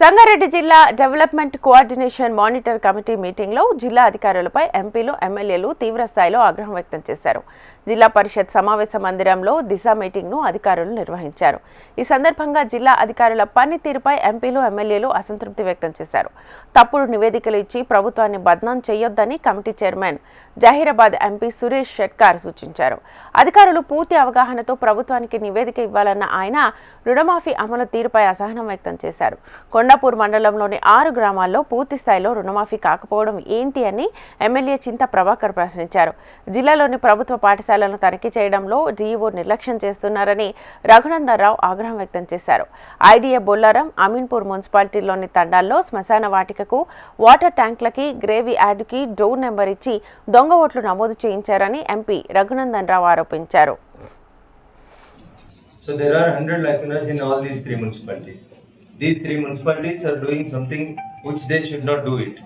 సంగారెడ్డి జిల్లా development coordination monitor committee మీటింగ్లో జిల్లా అధికారులపై ఎంపీలు ఎమ్మెల్యేలు తీవ్ర స్థాయిలో ఆగ్రహం వ్యక్తం చేశారు. జిల్లా పరిషత్ సమావేశ మందిరంలో దిశ మీటింగ్ను అధికారులు నిర్వహించారు. ఈ సందర్భంగా జిల్లా అధికారుల పనితీరుపై ఎంపీలు ఎమ్మెల్యేలు అసంతృప్తి వ్యక్తం చేశారు. తప్పుడు నివేదికలు ఇచ్చి ప్రభుత్వాన్ని బద్నాం చేయొద్దని committee chairman Zaheerabad MP Suresh Shetkar సూచించారు. అధికారులు పూర్తి అవగాహనతో ప్రభుత్వానికి నివేదిక ఇవ్వాలన్న ఆయన రుణమాఫీ అమలు తీరుపై అసహనం వ్యక్తం చేశారు. కొండాపూర్ మండలంలోని ఆరు గ్రామాల్లో పూర్తి స్థాయిలో రుణమాఫీ కాకపోవడం ఏంటి అని ఎమ్మెల్యే చింత ప్రభాకర్ ప్రశ్నించారు. జిల్లాలోని ప్రభుత్వ పాఠశాలను తనిఖీ చేయడంలో జీఈఓ నిర్లక్ష్యం చేస్తున్నారని రఘునందనరావు ఆగ్రహం వ్యక్తం చేశారు. ఐడీఏ బొల్లారం అమీన్పూర్ మున్సిపాలిటీలోని తండాల్లో శ్మశాన వాటికకు వాటర్ ట్యాంక్లకి గ్రేవీ యాడ్కి డోర్ నెంబర్ ఇచ్చి దొంగ ఓట్లు నమోదు చేయించారని ఎంపీ రఘునందన్ రావు ఆరోపించారు. So there are hundred lacunas in all these three municipalities. These three municipalities are doing something which they should not do it.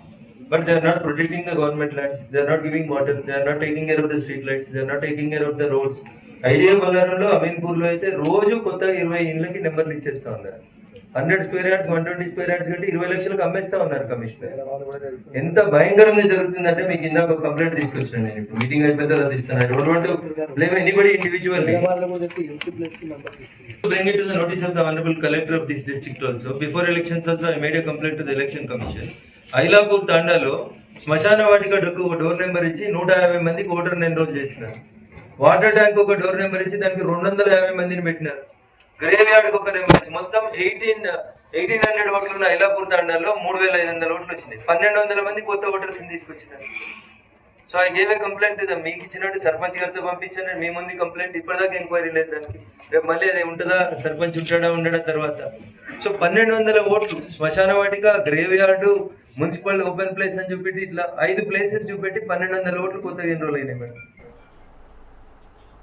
But they are not protecting the government lands, they are not giving water, they are not taking care of the street lights, they are not taking care of the roads. IDA బొల్లారంలో Ameenpur అయితే రోజు కొత్తగా ఇరవై ఇండ్లకి నెంబర్లు ఇచ్చేస్తా ఉన్నారు hundred square yards one twenty square yards కంటే ఇరవై లక్షలకు అమ్మేస్తా ఉన్నారు కమిషనర్. ఎంత భయంకరంగా జరుగుతుందంటే మీకు ఇందాక ఒక కంప్లైంట్ తీసుకొచ్చాను నేను. ఇప్పుడు meeting I don't want blame anybody individually to bring it to the notice of the honorable collector of this district also. Before elections also, I made a complaint to the election commission. Ailapur తాండాలో శ్మశాన వాటికకు ఒక door number ఇచ్చి నూట యాభై మందికి ఓటర్ని enrol చేసినారు water tank ఒక డోర్ నెంబర్ ఇచ్చి దానికి రెండు వందల యాభై మందిని పెట్టినారు. గ్రేవ్ యార్డ్ ఒక నెంబర్ మొత్తం ఎయిటీన్ ఎయిటీన్ హండ్రెడ్ ఓట్లు ఉన్న ఐలాపూర్ తాండాలో మూడు వేల ఐదు వందల ఓట్లు వచ్చినాయి. పన్నెండు వందల మంది కొత్త ఓటర్స్ తీసుకొచ్చినారు. So I gave a complaint మీకు ఇచ్చినట్టు సర్పంచ్ గారితో పంపించాను. మీ ముందు కంప్లైంట్ ఇప్పటిదాకా ఎంక్వైరీ లేదు దానికి. రేపు మళ్ళీ అది ఉంటుందా? సర్పంచ్ ఉంటాడా? ఉండడా? తర్వాత. సో పన్నెండు వందల ఓట్లు. శ్మశాన వాటిక graveyard municipal open place అని చూపెట్టి ఇట్లా ఐదు ప్లేసెస్ చూపెట్టి పన్నెండు వందల ఓట్లు కొత్తగా ఎన్రోల్ అయినాయి మేడం?